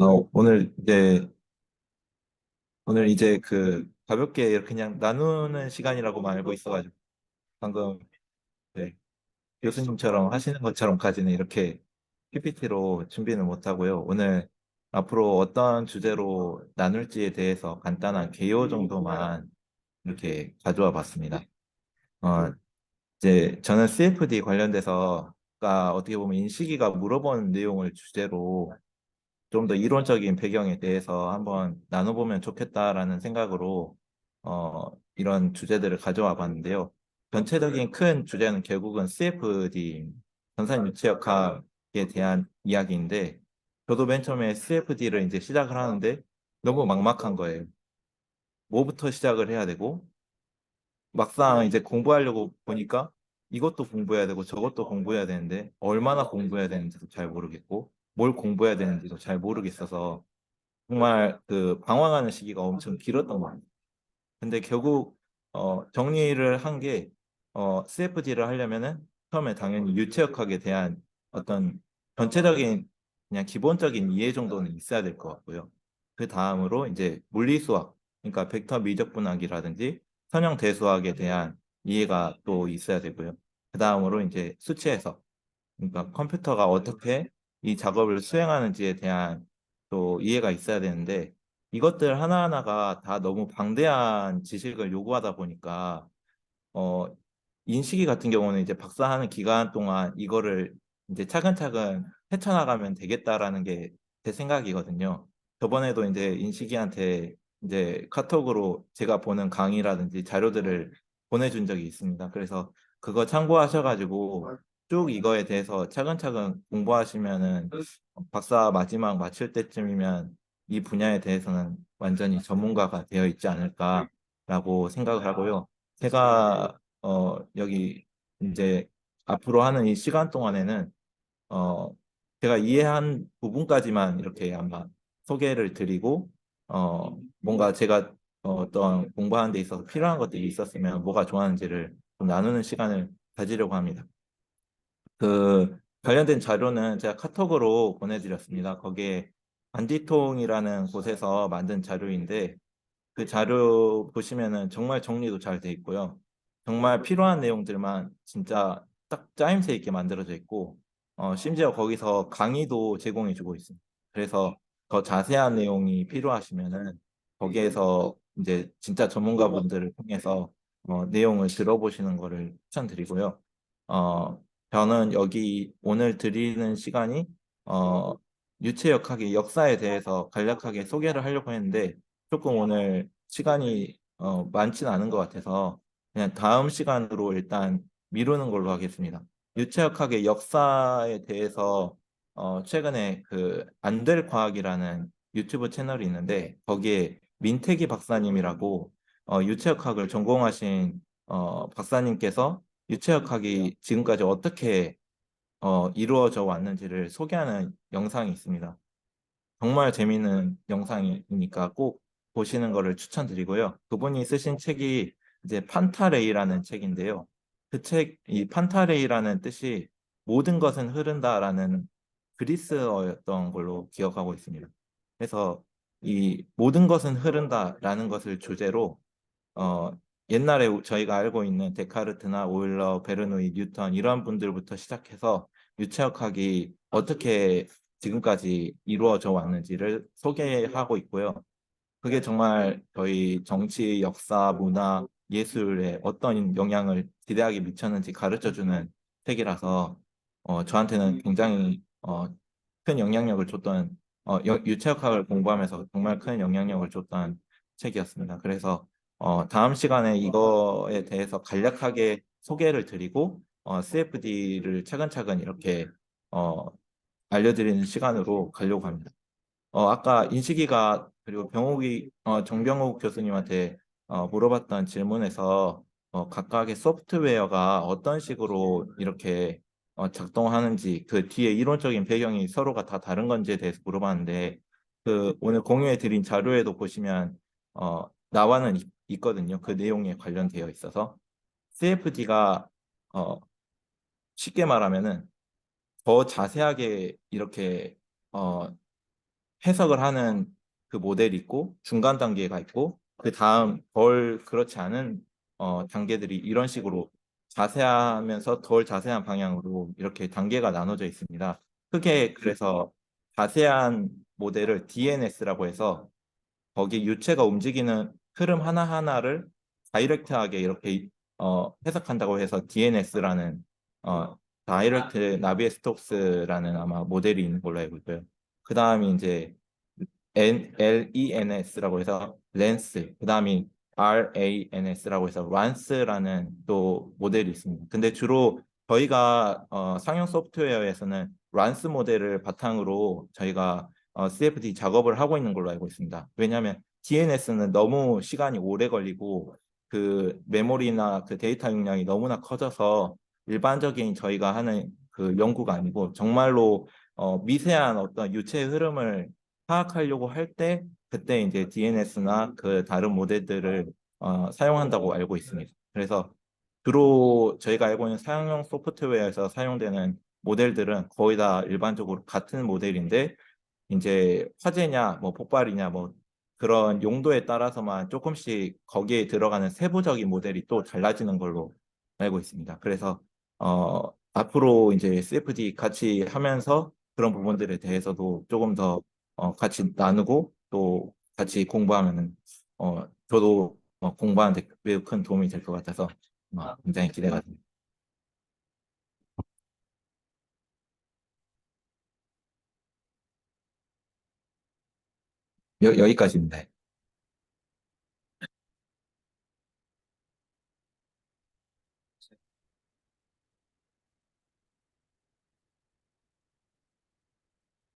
어, 오늘 이제 오늘 이제 그 가볍게 그냥 나누는 시간이라고만 알고 있어가지고 방금 네, 교수님처럼 하시는 것처럼까지는 이렇게 PPT로 준비는 못하고요. 오늘 앞으로 어떤 주제로 나눌지에 대해서 간단한 개요 정도만 이렇게 가져와 봤습니다. 어, 이제 저는 CFD 관련돼서 가 어떻게 보면 인식이가 물어본 내용을 주제로 좀 더 이론적인 배경에 대해서 한번 나눠보면 좋겠다라는 생각으로 어, 이런 주제들을 가져와 봤는데요. 전체적인 큰 주제는 결국은 CFD, 전산 유치역학에 대한 이야기인데 저도 맨 처음에 CFD를 이제 시작을 하는데 너무 막막한 거예요. 뭐부터 시작을 해야 되고 막상 이제 공부하려고 보니까 이것도 공부해야 되고 저것도 공부해야 되는데 얼마나 공부해야 되는지도 잘 모르겠고 뭘 공부해야 되는지도 잘 모르겠어서 정말 그 방황하는 시기가 엄청 길었던 것 같아요. 근데 결국 어, 정리를 한 게 어, CFD를 하려면은 처음에 당연히 유체역학에 대한 어떤 전체적인 그냥 기본적인 이해 정도는 있어야 될 것 같고요. 그 다음으로 이제 물리수학, 그러니까 벡터 미적분학이라든지 선형 대수학에 대한 이해가 또 있어야 되고요. 그 다음으로 이제 수치 해석, 그러니까 컴퓨터가 어떻게 이 작업을 수행하는지에 대한 또 이해가 있어야 되는데 이것들 하나하나가 다 너무 방대한 지식을 요구하다 보니까 어 인식이 같은 경우는 이제 박사하는 기간 동안 이거를 이제 차근차근 헤쳐나가면 되겠다라는 게 제 생각이거든요. 저번에도 이제 인식이한테 이제 카톡으로 제가 보는 강의라든지 자료들을 보내준 적이 있습니다. 그래서 그거 참고하셔가지고 쭉 이거에 대해서 차근차근 공부하시면은 박사 마지막 마칠 때쯤이면 이 분야에 대해서는 완전히 전문가가 되어 있지 않을까라고 생각을 하고요. 제가 어 여기 이제 앞으로 하는 이 시간 동안에는 어 제가 이해한 부분까지만 이렇게 아마 소개를 드리고 어 뭔가 제가 어떤 공부하는 데 있어서 필요한 것들이 있었으면 뭐가 좋았는지를 좀 나누는 시간을 가지려고 합니다. 그 관련된 자료는 제가 카톡으로 보내드렸습니다. 거기에 반디통이라는 곳에서 만든 자료인데 그 자료 보시면은 정말 정리도 잘 돼 있고요. 정말 필요한 내용들만 진짜 딱 짜임새 있게 만들어져 있고 어, 심지어 거기서 강의도 제공해 주고 있습니다. 그래서 더 자세한 내용이 필요하시면은 거기에서 이제 진짜 전문가분들을 통해서 어, 내용을 들어보시는 거를 추천드리고요. 어, 저는 여기 오늘 드리는 시간이 어, 유체역학의 역사에 대해서 간략하게 소개를 하려고 했는데 조금 오늘 시간이 어, 많지는 않은 것 같아서 그냥 다음 시간으로 일단 미루는 걸로 하겠습니다. 유체역학의 역사에 대해서 어, 최근에 그 안 될 과학이라는 유튜브 채널이 있는데 거기에 민태기 박사님이라고 어, 유체역학을 전공하신 어, 박사님께서 유체역학이 지금까지 어떻게 어, 이루어져 왔는지를 소개하는 영상이 있습니다. 정말 재미있는 영상이니까 꼭 보시는 것을 추천드리고요. 그분이 쓰신 책이 이제 판타레이라는 책인데요. 그 책, 이 판타레이라는 뜻이 모든 것은 흐른다라는 그리스어였던 걸로 기억하고 있습니다. 그래서 이 모든 것은 흐른다라는 것을 주제로 어, 옛날에 저희가 알고 있는 데카르트나 오일러, 베르누이, 뉴턴 이런 분들부터 시작해서 유체역학이 어떻게 지금까지 이루어져 왔는지를 소개하고 있고요. 그게 정말 저희 정치, 역사, 문화, 예술에 어떤 영향을 기대하게 미쳤는지 가르쳐주는 책이라서 어, 저한테는 굉장히 어, 큰 영향력을 줬던 어, 유체역학을 공부하면서 정말 큰 영향력을 줬던 책이었습니다. 그래서 어, 다음 시간에 이거에 대해서 간략하게 소개를 드리고 어, CFD를 차근차근 이렇게 어, 알려드리는 시간으로 가려고 합니다. 어, 아까 인식이가 그리고 병욱이 어, 정병욱 교수님한테 어, 물어봤던 질문에서 어, 각각의 소프트웨어가 어떤 식으로 이렇게 어, 작동하는지 그 뒤에 이론적인 배경이 서로가 다 다른 건지에 대해서 물어봤는데 그 오늘 공유해 드린 자료에도 보시면 어, 나와는 있, 있거든요. 그 내용에 관련되어 있어서 CFD가 어, 쉽게 말하면은 더 자세하게 이렇게 어, 해석을 하는 그 모델이 있고 중간 단계가 있고 그 다음 덜 그렇지 않은 어, 단계들이 이런 식으로 자세하면서 덜 자세한 방향으로 이렇게 단계가 나눠져 있습니다. 크게 그래서 자세한 모델을 DNS라고 해서 거기 유체가 움직이는 흐름 하나하나를 다이렉트하게 이렇게 어, 해석한다고 해서 DNS라는 어, 다이렉트 나비에 스톡스라는 아마 모델이 있는 걸로 알고 있고요. 그 다음이 이제 N, LENS라고 해서 렌스, 그 다음이 RANS라고 해서 란스라는 또 모델이 있습니다. 근데 주로 저희가 어, 상용 소프트웨어에서는 란스 모델을 바탕으로 저희가 어, CFD 작업을 하고 있는 걸로 알고 있습니다. 왜냐하면 DNS는 너무 시간이 오래 걸리고 그 메모리나 그 데이터 용량이 너무나 커져서 일반적인 저희가 하는 그 연구가 아니고 정말로 어, 미세한 어떤 유체 흐름을 파악하려고 할 때 그때 이제 DNS나 그 다른 모델들을 어, 사용한다고 알고 있습니다. 그래서 주로 저희가 알고 있는 사용용 소프트웨어에서 사용되는 모델들은 거의 다 일반적으로 같은 모델인데 이제 화재냐 뭐 폭발이냐 뭐 그런 용도에 따라서만 조금씩 거기에 들어가는 세부적인 모델이 또 달라지는 걸로 알고 있습니다. 그래서 어, 앞으로 이제 CFD 같이 하면서 그런 부분들에 대해서도 조금 더 어, 같이 나누고 또 같이 공부하면은 어, 저도 어, 공부하는데 매우 큰 도움이 될 것 같아서 어, 굉장히 기대가 됩니다. 여, 여기까지입니다.